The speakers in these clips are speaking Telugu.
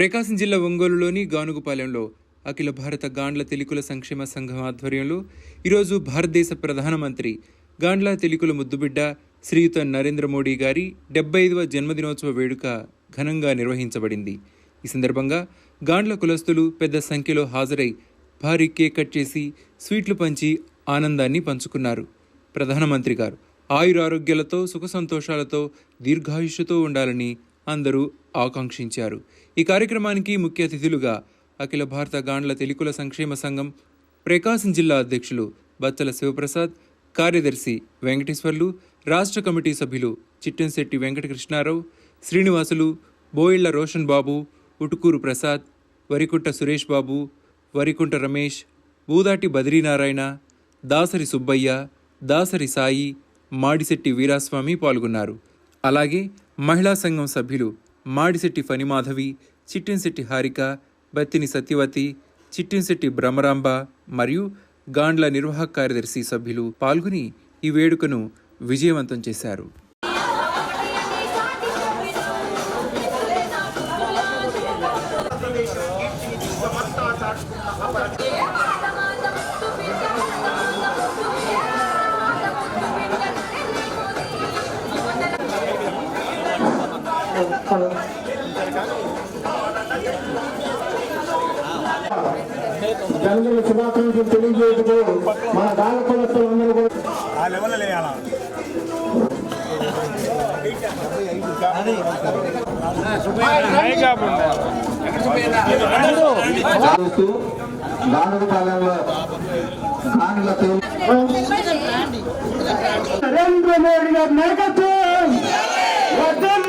ప్రకాశం జిల్లా ఒంగోలులోని గానుగుపాలెంలో అఖిల భారత గాండ్ల తెలికుల సంక్షేమ సంఘం ఆధ్వర్యంలో ఈరోజు భారతదేశ ప్రధానమంత్రి గాండ్ల తెలికుల ముద్దుబిడ్డ శ్రీయుత నరేంద్ర మోడీ గారి డెబ్బై ఐదవ జన్మదినోత్సవ వేడుక ఘనంగా నిర్వహించబడింది. ఈ సందర్భంగా గాండ్ల కులస్తులు పెద్ద సంఖ్యలో హాజరై భారీ కేక్ కట్ చేసి స్వీట్లు పంచి ఆనందాన్ని పంచుకున్నారు. ప్రధానమంత్రి గారు ఆయురారోగ్యాలతో సుఖ సంతోషాలతో దీర్ఘాయుష్యతో ఉండాలని అందరూ ఆకాంక్షించారు. ఈ కార్యక్రమానికి ముఖ్య అతిథులుగా అఖిల భారత గాండ్ల తెలుకుల సంక్షేమ సంఘం ప్రకాశం జిల్లా అధ్యక్షులు బత్తల శివప్రసాద్ కార్యదర్శి వెంకటేశ్వర్లు రాష్ట్ర కమిటీ సభ్యులు చిట్టెన్శెట్టి వెంకటకృష్ణారావు శ్రీనివాసులు బోయిళ్ళ రోషన్ బాబు ఉటుకూరు ప్రసాద్ వరికుంట సురేష్ బాబు వరికుంట రమేష్ బూదాటి బద్రీనారాయణ దాసరి సుబ్బయ్య దాసరి సాయి మాడిశెట్టి వీరాస్వామి పాల్గొన్నారు. అలాగే మహిళా సంఘం సభ్యులు మాడిశెట్టి ఫణిమాధవి చిట్టిన్శెట్టి హారిక బత్తిని సత్యవతి చిట్టిన్శెట్టి భ్రమరాంబ మరియు గాండ్ల నిర్వాహక కార్యదర్శి సభ్యులు పాల్గొని ఈ వేడుకను విజయవంతం చేశారు. జనరల్ శుభాకాంక్షలు తెలియజేయటం మన బాల కులస్తులు అందరూ కూడా లెవెల్ వేయాలా కాలంలో గానుల నరేంద్ర మోడీ గారి నాయకత్వం.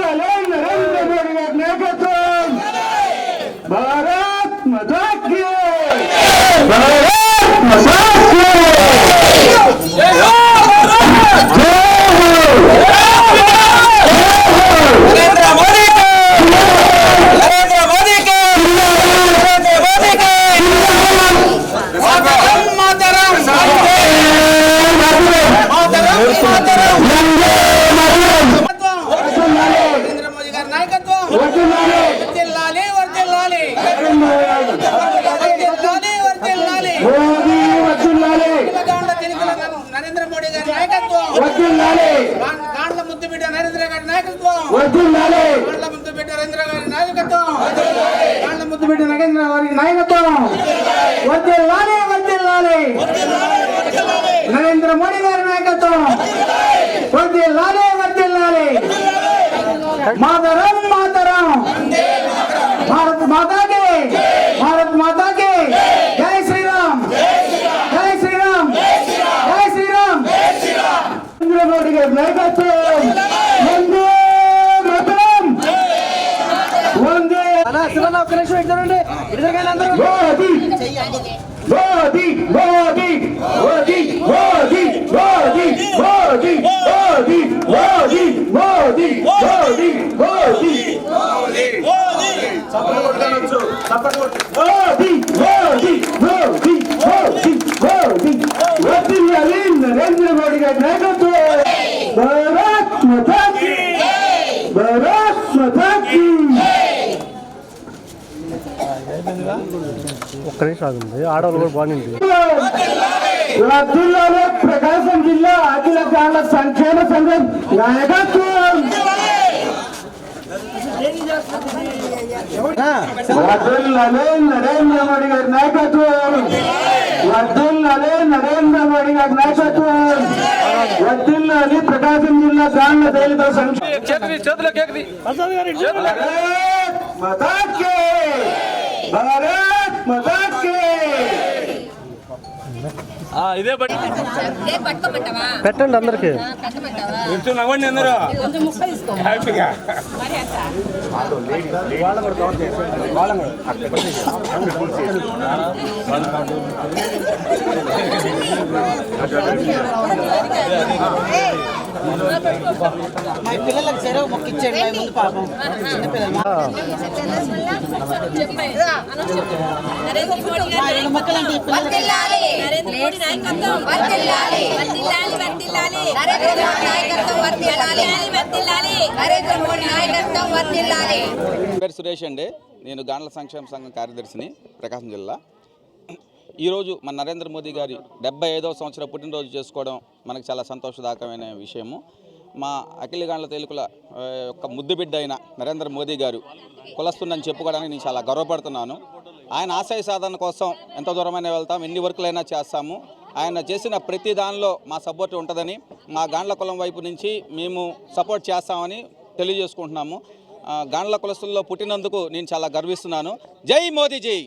నరేంద్ర ముద్దు బిడ్డ నరేంద్ర గారి నాయకత్వం వర్ధిల్లాలి వర్ధిల్లాలి నరేంద్ర మోడీ గారి నాయకత్వం. వర్ధిల్లాలి వర్ధిల్లాలి మాతరం మాతరం. భారత్ మాతాకి భారత్ మాతాకి. జై శ్రీరామ్. జై శ్రీరామ్. జై శ్రీరామ్. నరేంద్ర మోడీ గారి నాయకత్వం. మోదీ మోదీ మోదీ మోదీ మోదీ మోదీ మోదీ మోదీ మోదీ మోదీ మోదీ మోదీ మోదీ మోదీ మోదీ మోదీ మోదీ వర్ధిల్లాలి నరేంద్ర మోడీ గారి నాయకత్వం భారత్ మాతాకి భారత్ మాతాకి ఒక్క నిమిషం ఆగింది ఆడవాళ్ళు కూడా బాగుంది జిల్లాలో ప్రకాశం జిల్లా అఖిల గాండ్ల సంక్షేమ సంఘం నాయకత్వం. వర్ధిల్లాలి నరేంద్ర మోడీ గారి నాయకత్వం. వర్ధిల్లాలి నరేంద్ర మోడీ గారి నాయకత్వం. వర్ధిల్లాలి ప్రకాశం జిల్లా గాండ్ల దళిత సంక్షేమ మాతాకి. భారత్. மகாத்மா காட்கே ఇదే పెట్టండి అందరికి నవ్వండి అందరూ హ్యాపీగా వాళ్ళ మా పిల్లలకు చెరవ మొక్కిచ్చాడు ముందు పాపం. చిన్నపిల్లలు పేరు సురేష్ అండి. నేను గానల సంక్షేమ సంఘం కార్యదర్శిని ప్రకాశం జిల్లా. ఈరోజు మన నరేంద్ర మోదీ గారి డెబ్బై ఐదవ సంవత్సరం పుట్టినరోజు చేసుకోవడం మనకు చాలా సంతోషదాయకమైన విషయము. మా అఖిల గాండ్ల తేలికల యొక్క ముద్దు బిడ్డ అయిన నరేంద్ర మోదీ గారు కులస్తుందని చెప్పుకోవడానికి నేను చాలా గర్వపడుతున్నాను. ఆయన ఆశయ సాధన కోసం ఎంత దూరమైనా వెళ్తాం ఎన్ని వర్కులైనా చేస్తాము. ఆయన చేసిన ప్రతి దానిలో మా సపోర్ట్ ఉంటుందని మా గాండ్ల కులం వైపు నుంచి మేము సపోర్ట్ చేస్తామని తెలియజేసుకుంటున్నాము. గాండ్ల కులస్తుల్లో పుట్టినందుకు నేను చాలా గర్విస్తున్నాను. జై మోదీ జై!